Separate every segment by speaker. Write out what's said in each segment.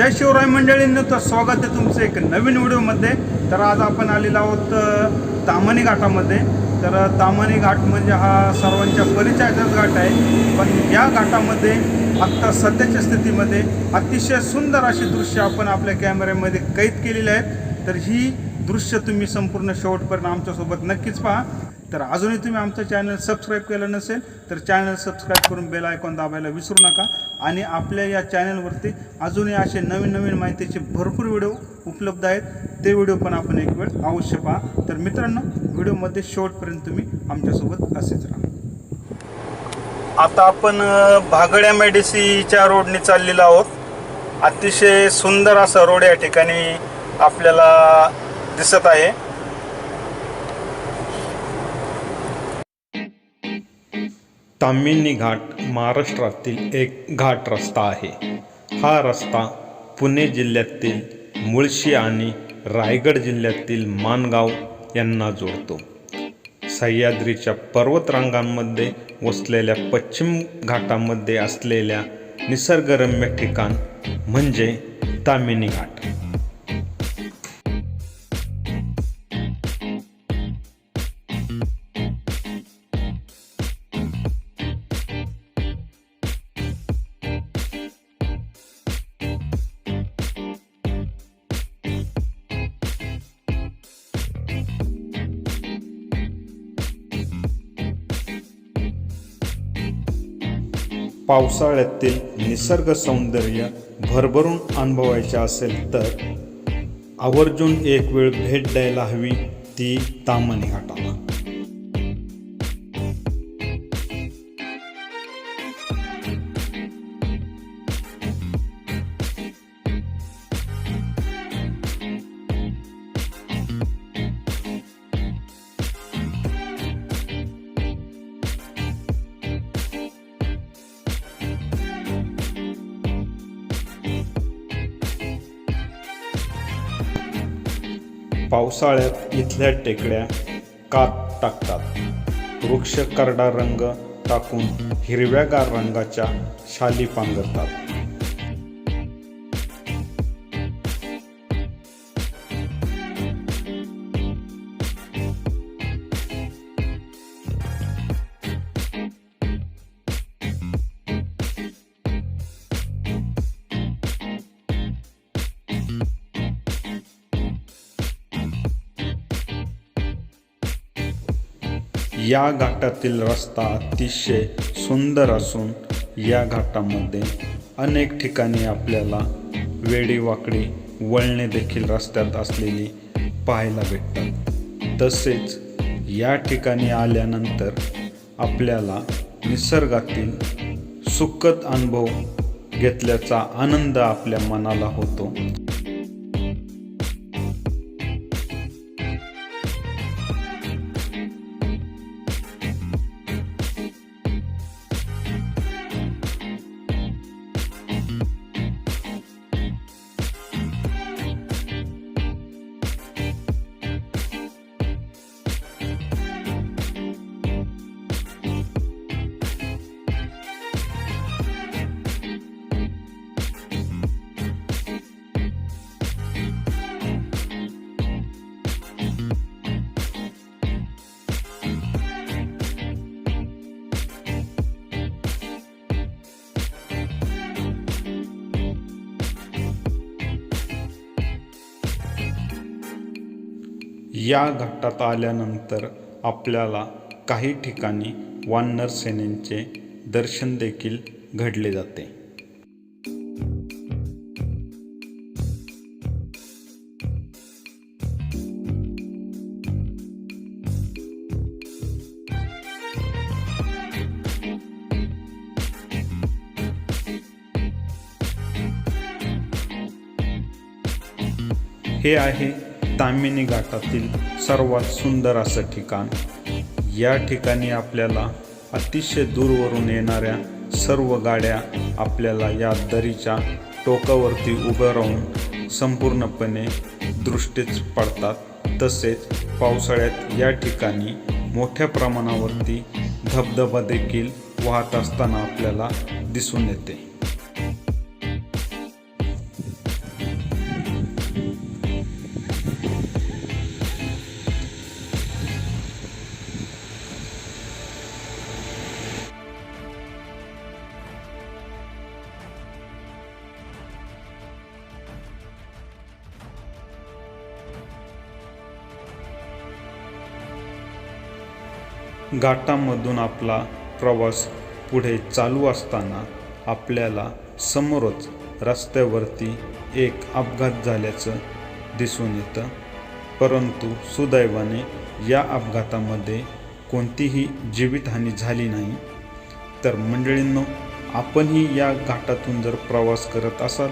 Speaker 1: जय शिवराय मंडळींनो तर स्वागत आहे तुमचं एक नवीन व्हिडिओमध्ये. तर आज आपण आलेलो आहोत तामणी घाटामध्ये. तर तामणी घाट म्हणजे हा सर्वांच्या परिचयाचाच घाट आहे. पण या घाटामध्ये आत्ता सध्याच्या स्थितीमध्ये अतिशय सुंदर अशी दृश्य आपण आपल्या कॅमेऱ्यामध्ये कैद केलेली आहेत. तर ही दृश्य तुम्ही संपूर्ण शेवटपर्यंत आमच्यासोबत नक्कीच पहा. तर अजूनही तुम्ही आमचं चॅनल सबस्क्राईब केलं नसेल तर चॅनल सबस्क्राईब करून बेल आयकॉन दाबायला विसरू नका. आणि आपल्या या चॅनलवरती अजूनही असे नवीन नवीन माहितीचे भरपूर व्हिडिओ उपलब्ध आहेत. ते व्हिडिओ पण आपण एक वेळ अवश्य पहा. तर मित्रांनो व्हिडिओमध्ये शेवटपर्यंत तुम्ही आमच्यासोबत असेच राहा. आता आपण भागड्या मेडिसीच्या रोडने चाललेलो आहोत. अतिशय सुंदर असा रोड या ठिकाणी आपल्याला दिसत आहे. तामिनी घाट महाराष्ट्रातील एक घाट रस्ता आहे. हा रस्ता पुणे जिल्ह्यातील मुळशी आणि रायगड जिल्ह्यातील माणगाव यांना जोडतो. सह्याद्रीच्या पर्वतरांगांमध्ये वसलेल्या पश्चिम घाटामध्ये असलेल्या निसर्गरम्य ठिकाण म्हणजे तामिनी घाट. पावसाळ्यातील निसर्ग सौंदर्य भरभरून अनुभवायचे असेल तर आवर्जून एक वेळ भेट द्यायला हवी ती तामणी घाटाला पावसाळ्यात इथल्या टेकड्या कात टाकतात. वृक्ष करडा रंग टाकून हिरव्यागार रंगाच्या शाली पांघरतात. या घाटातील रस्ता अतिशय सुंदर असून या घाटामध्ये अनेक ठिकाणी आपल्याला वेडीवाकडी वळणे देखील रस्त्यात असलेली पाहायला भेटतात. तसेच या ठिकाणी आल्यानंतर आपल्याला निसर्गातील सुखद अनुभव घेतल्याचा आनंद आपल्या मनाला होतो. या घाटात आल्यानंतर आपल्याला काही ठिकाणी वानर सेनेचे दर्शन देखील घडले जाते. हे आहे तामिनी घाटातील सर्वात सुंदर असं ठिकाण. या ठिकाणी आपल्याला अतिशय दूरवरून येणाऱ्या सर्व गाड्या आपल्याला या दरीच्या टोकावरती उभं राहून संपूर्णपणे दृष्टीच पडतात. तसेच पावसाळ्यात या ठिकाणी मोठ्या प्रमाणावरती धबधबा देखील वाहत असताना आपल्याला दिसून येते. घाटामधून आपला प्रवास पुढे चालू असताना आपल्याला समोरच रस्त्यावरती एक अपघात झाल्याचं दिसून येतं. परंतु सुदैवाने या अपघातामध्ये कोणतीही जीवितहानी झाली नाही. तर मंडळींनो आपणही या घाटातून जर प्रवास करत असाल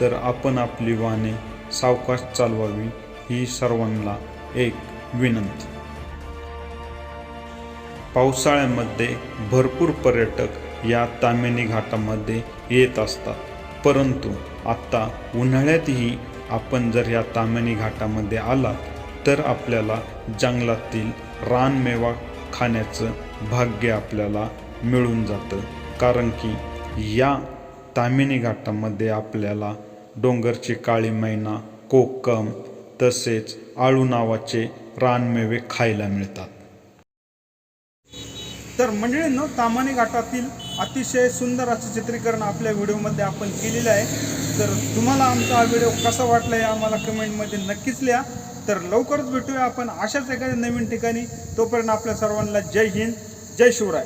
Speaker 1: तर आपण आपली वाहने सावकाश चालवावी ही सर्वांना एक विनंती. पावसाळ्यामध्ये भरपूर पर्यटक या तामिनी घाटामध्ये येत असतात. परंतु आत्ता उन्हाळ्यातही आपण जर या तामिनी घाटामध्ये आलात तर आपल्याला जंगलातील रानमेवा खाण्याचं भाग्य आपल्याला मिळून जातं. कारण की या तामिनी घाटामध्ये आपल्याला डोंगरची काळी मैना कोकम तसेच आळू नावाचे रानमेवे खायला मिळतात. तर मंडळींनो तामाने घाटातील अतिशय सुंदर असं चित्रीकरण आपल्या व्हिडिओमध्ये आपण केलेलं आहे. तर तुम्हाला आमचा हा व्हिडिओ कसा वाटला हे आम्हाला कमेंटमध्ये नक्कीच लिहा. तर लवकरच भेटूया आपण अशाच एखाद्या नवीन ठिकाणी. तोपर्यंत आपल्या सर्वांना जय हिंद जय शिवराय.